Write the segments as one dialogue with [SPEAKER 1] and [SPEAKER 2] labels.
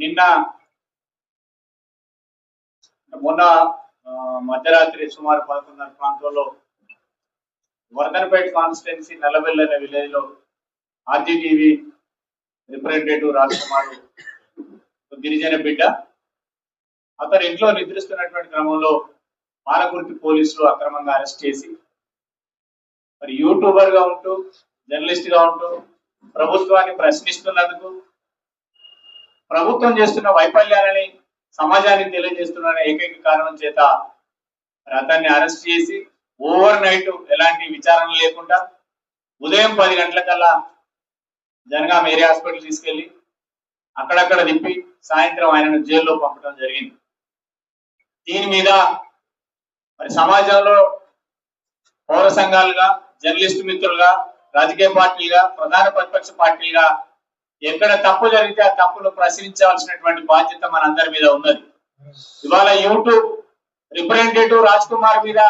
[SPEAKER 1] నిన్న మొన్న మధ్యరాత్రి సుమారు పదకొండున్నర ప్రాంతంలో వర్ధనపేట కాన్స్టిట్యున్సీ నల్లబెల్లి అనే విలేజ్లో ఆర్జీటీవీ రిప్రజెంటేటివ్ రాజ్కుమార్ గిరిజన బిడ్డ. అతను ఇంట్లో నిద్రిస్తున్నటువంటి క్రమంలో పాలకుర్తి పోలీసులు అక్రమంగా అరెస్ట్ చేసి మరి యూట్యూబర్గా ఉంటూ జర్నలిస్ట్గా ఉంటూ ప్రభుత్వాన్ని ప్రశ్నిస్తున్నందుకు ప్రభుత్వం చేస్తున్న వైఫల్యాలని సమాజానికి తెలియజేస్తున్న ఏకైక కారణం చేత రథాన్ని అరెస్ట్ చేసి ఓవర్ నైట్ ఎలాంటి విచారణ లేకుండా ఉదయం పది గంటలకల్లా జనగాం ఏరియా హాస్పిటల్ తీసుకెళ్ళి అక్కడక్కడ తిప్పి సాయంత్రం ఆయనను జైల్లో పంపడం జరిగింది. దీని మీద మరి సమాజంలో పౌర సంఘాలుగా జర్నలిస్టు మిత్రులుగా రాజకీయ పార్టీలుగా ప్రధాన ప్రతిపక్ష పార్టీలుగా ఎక్కడ తప్పు జరిగితే ఆ తప్పును ప్రసరించవలసినటువంటి బాధ్యత మనందరి మీద ఉన్నది. ఇవాళ యూట్యూబ్ రిప్రజెంటేటివ్ రాజ్ కుమార్ మీద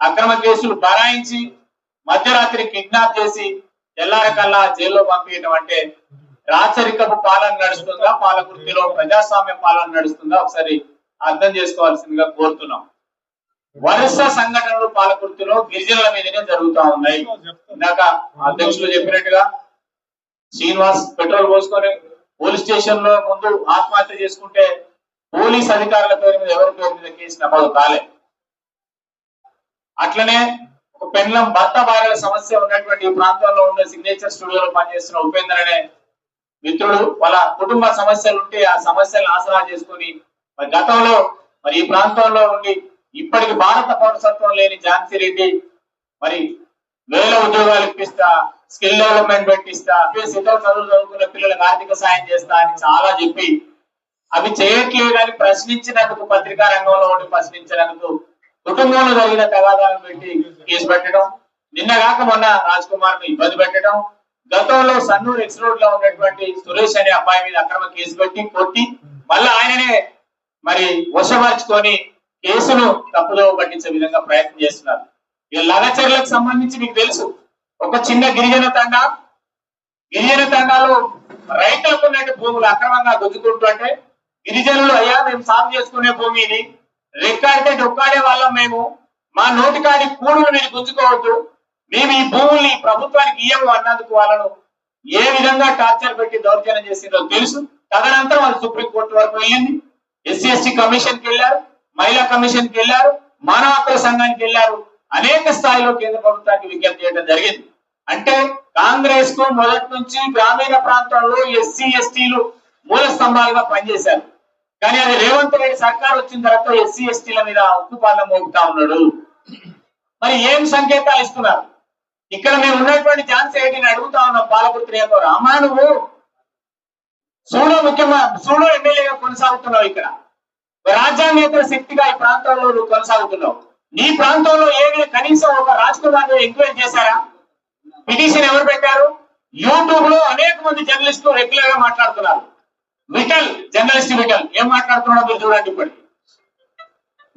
[SPEAKER 1] అక్రమ కేసులు బరాయించి మధ్యరాత్రి కిడ్నాప్ చేసి తెల్లారకల్లా జైల్లో పంపించడం అంటే రాచరికపు పాలన నడుస్తుందా పాలకుర్తిలో ప్రజాస్వామ్య పాలన నడుస్తుందా? ఒకసారి అర్థం చేసుకోవాల్సిందిగా కోరుతున్నాం. వరుస సంఘటనలు పాలకుర్తిలో గిరిజనుల మీదనే జరుగుతా ఉన్నాయి. ఇందాక అధ్యక్షులు చెప్పినట్టుగా శ్రీనివాస్ పెట్రోల్ పోసుకొని పోలీస్ స్టేషన్లో ముందు ఆత్మహత్య చేసుకుంటే పోలీస్ అధికారుల పేరు మీద ఎవరి పేరు మీద కేసు నమోదు కాలే. అట్లనే ఒక పెండ్లం భర్త భార్యల సమస్య ఉన్నటువంటి ఈ ప్రాంతంలో ఉన్న సిగ్నేచర్ స్టూడియోలో పనిచేస్తున్న ఉపేందర్ అనే మిత్రుడు వాళ్ళ కుటుంబ సమస్యలు ఉంటే ఆ సమస్యలను ఆసరా చేసుకుని మరి గతంలో మరి ఈ ప్రాంతంలో ఉండి ఇప్పటికి భారత పౌరసత్వం లేని ఝాన్సీ రెడ్డి మరి వేల ఉద్యోగాలు ఇప్పిస్తా స్కిల్ డెవలప్మెంట్ పెట్టిస్తా. ఇతర చదువులు చదువుకున్న పిల్లలకు ఆర్థిక సాయం చేస్తా అని చాలా చెప్పి. అవి చేయట్లేదు అని ప్రశ్నించినందుకు పత్రికా రంగంలో ఒకటి ప్రశ్నించినందుకు కుటుంబంలో జరిగిన తగాదాలను పెట్టి కేసు పెట్టడం నిన్న కాక మొన్న రాజ్ కుమార్ను ఇబ్బంది పెట్టడం గతంలో సన్నూరు ఎక్స్ రోడ్లో ఉన్నటువంటి సురేష్ అనే అబ్బాయి మీద అక్రమ కేసు పెట్టి కొట్టి మళ్ళీ ఆయననే మరి వశపరుచుకొని కేసును తప్పుదో పట్టించే విధంగా ప్రయత్నం చేస్తున్నారు. ఈ లగచర్లకు సంబంధించి మీకు తెలుసు. ఒక చిన్న గిరిజన తండ గిరిజన తండాలు రైతులకు ఉన్నట్టు భూములు అక్రమంగా గుంజుకుంటూ అంటే గిరిజనులు అయ్యా మేము సాగు చేసుకునే భూమిని రెక్కాడితే డొక్కాడే వాళ్ళం మేము. మా నోటికాడి కూడులు మీరు గుంజుకోవద్దు. మేము ఈ భూముల్ని ప్రభుత్వానికి ఇయ్యము అన్నందుకు వాళ్ళను ఏ విధంగా టార్చర్ పెట్టి దౌర్జన్యం చేసిందో తెలుసు. తదనంతరం వాళ్ళు సుప్రీంకోర్టు వరకు వెళ్ళింది. ఎస్సీ ఎస్టీ కమిషన్కి వెళ్ళారు. మహిళా కమిషన్కి వెళ్ళారు. మానవ హక్కుల సంఘానికి వెళ్ళారు. అనేక స్థాయిలో కేంద్ర ప్రభుత్వానికి విజ్ఞప్తి చేయడం జరిగింది. అంటే కాంగ్రెస్కు మొదటి నుంచి గ్రామీణ ప్రాంతాల్లో ఎస్సీ ఎస్టీలు మూల స్తంభాలుగా పనిచేశారు. కానీ అది రేవంత్ రెడ్డి సర్కార్ వచ్చిన తర్వాత ఎస్సీ ఎస్టీల మీద ఉక్కుపాలన మోగుతా ఉన్నాడు. మరి ఏం సంకేతాలు ఇస్తున్నారు? ఇక్కడ మేము ఉన్నటువంటి ఝాన్సీ రెడ్డిని అడుగుతా ఉన్నాం పాలకుర్తి నియోజకవర్గం రామా నువ్వు సూడో ముఖ్యమా సూడో ఎమ్మెల్యేగా కొనసాగుతున్నావు ఇక్కడ. రాజ్యాంగేతర శక్తిగా ఈ ప్రాంతంలో నువ్వు కొనసాగుతున్నావు. నీ ప్రాంతంలో ఏమి కనీసం ఒక రాజ్ కుమార్ ఎంక్వైరీ చేశారా? పిటిషన్ ఎవరు పెట్టారు? యూట్యూబ్లో అనేక మంది జర్నలిస్టులు రెగ్యులర్గా మాట్లాడుతున్నారు. విఠల్ జర్నలిస్ట్ విఠల్ ఏం మాట్లాడుతున్నాడో మీరు చూడండి ఇప్పుడు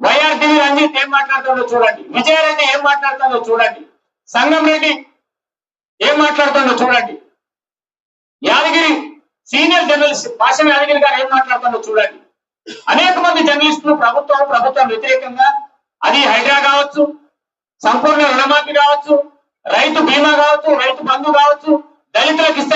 [SPEAKER 1] వైఆర్ టీవీ రంజిత్ ఏం మాట్లాడుతుందో చూడండి. విజయారెడ్డి ఏం మాట్లాడుతుందో చూడండి. సంగం రెడ్డి ఏం మాట్లాడుతుందో చూడండి. యాదగిరి సీనియర్ జర్నలిస్ట్ భాషం యాదగిరి గారు ఏం మాట్లాడుతుందో చూడండి. అనేక మంది జర్నలిస్టులు ప్రభుత్వం ప్రభుత్వం వ్యతిరేకంగా అది హైడ్రా కావచ్చు సంపూర్ణ రుణమాఫీ కావచ్చు రైతు బీమా కావచ్చు రైతు బంధు కావచ్చు దళితులకు ఇస్తున్న